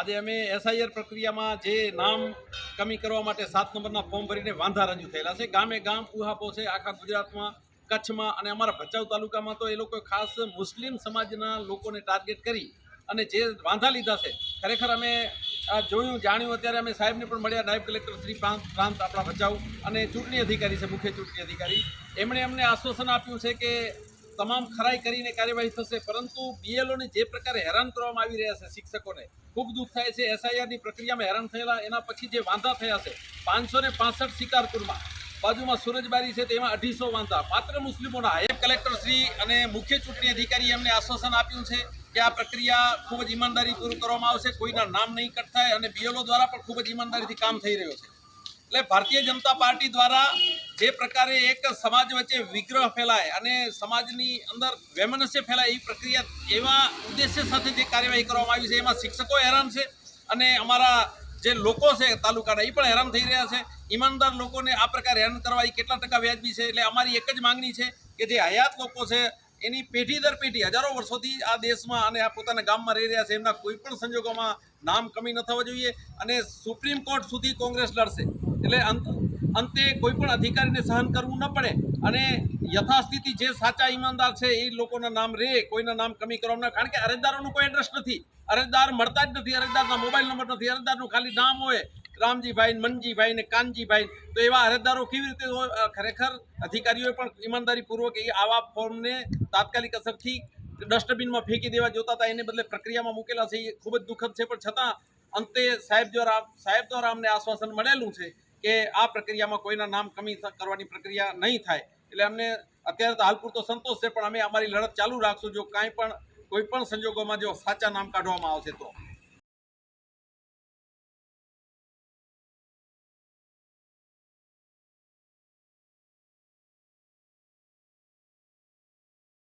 આજે અમે એસઆઈઆર પ્રક્રિયામાં જે નામ કમી કરવા માટે સાત નંબરના ફોર્મ ભરીને વાંધા રજૂ થયેલા છે. ગામે ગામ ઉહાપો છે, આખા ગુજરાતમાં, કચ્છમાં અને અમારા ભચાઉ તાલુકામાં તો એ લોકો ખાસ મુસ્લિમ સમાજના લોકોને ટાર્ગેટ કરી અને જે વાંધા લીધા છે, ખરેખર અમે જોયું, જાણ્યું, અત્યારે અમે સાહેબને પણ મળ્યા, નાયબ કલેક્ટર શ્રી પ્રાંત પ્રાંત આપણા ભચાઉ અને ચૂંટણી અધિકારી છે, મુખ્ય ચૂંટણી અધિકારી. એમણે અમને આશ્વાસન આપ્યું છે કે તમામ ખરાઈ કરીને કાર્યવાહી થશે, પરંતુ બીએલઓને જે પ્રકારે હેરાન કરવામાં આવી રહ્યા છે શિક્ષકોને, ખૂબ દુઃખ થાય છે. એસઆઈઆરની પ્રક્રિયામાં હેરાન થયેલા, એના પછી જે વાંધા થયા છે, પાંચસો ને પાસઠ શિકારપુરમાં, બાજુમાં સુરજબારી છે, તેમાં અઢીસો વાંધા. માત્ર મુસ્લિમોના નાયબ કલેક્ટર શ્રી અને મુખ્ય ચૂંટણી અધિકારીએ એમને આશ્વાસન આપ્યું છે કે આ પ્રક્રિયા ખૂબ જ ઈમાનદારીપૂર્વક કરવામાં આવશે, કોઈના નામ નહીં કટ થાય અને બીએલઓ દ્વારા પણ ખૂબ જ ઈમાનદારીથી કામ થઈ રહ્યો છે. એટલે ભારતીય જનતા પાર્ટી દ્વારા જે પ્રકારે એક સમાજ વચ્ચે વિગ્રહ ફેલાય અને સમાજની અંદર વૈમનસ્ય ફેલાય એ પ્રક્રિયા એવા ઉદ્દેશ્ય સાથે જે કાર્યવાહી કરવામાં આવી છે, એમાં શિક્ષકો હેરાન છે અને અમારા જે લોકો છે તાલુકાના એ પણ હેરાન થઈ રહ્યા છે. ઈમાનદાર લોકોને આ પ્રકારે હેરાન કરવા એ કેટલા ટકા વ્યાજબી છે એટલે અમારી એક જ માંગણી છે કે જે હયાત લોકો છે, એની પેઢી દર પેઢી, હજારો વર્ષોથી આ દેશમાં અને આ પોતાના ગામમાં રહી રહ્યા છે, એમના કોઈ પણ સંજોગોમાં નામ કમી ન થવા જોઈએ અને સુપ્રીમ કોર્ટ સુધી કોંગ્રેસ લડશે. એટલે અંત અંતે કોઈ પણ અધિકારીને સહન કરવું ન પડે અને યથાસ્થિતિ જે સાચા ઈમાનદાર છે એ લોકોના નામ રહે કોઈના નામ કમી કરવામાં કારણ કે અરજદારોનું કોઈ એડ્રેસ નથી. અરજદાર મળતા જ નથી, અરજદારના મોબાઈલ નંબર નથી, અરજદારનું ખાલી નામ હોય. રામજીભાઈ, મનજીભાઈ ને કાનજીભાઈ. તો એવા અરજદારો કેવી રીતે ખરેખર અધિકારીઓએ પણ ઈમાનદારીપૂર્વક એ આવા ફોર્મને તાત્કાલિક અસરથી ડસ્ટબિનમાં ફેંકી દેવા જોતા હતા. એને બદલે પ્રક્રિયામાં મૂકેલા છે. એ ખૂબ જ દુઃખદ છે. પણ છતાં અંતે સાહેબ દ્વારા સાહેબ દ્વારા અમને આશ્વાસન મળેલું છે કે આ પ્રક્રિયામાં કોઈના નામ કમી કરવાની પ્રક્રિયા નહીં થાય. એટલે અમને અત્યારે તો હાલ પૂરતો સંતોષ છે, પણ અમે અમારી લડત ચાલુ રાખશું જો કાંઈ પણ, કોઈ પણ સંજોગોમાં જો સાચા નામ કાઢવામાં આવશે તો.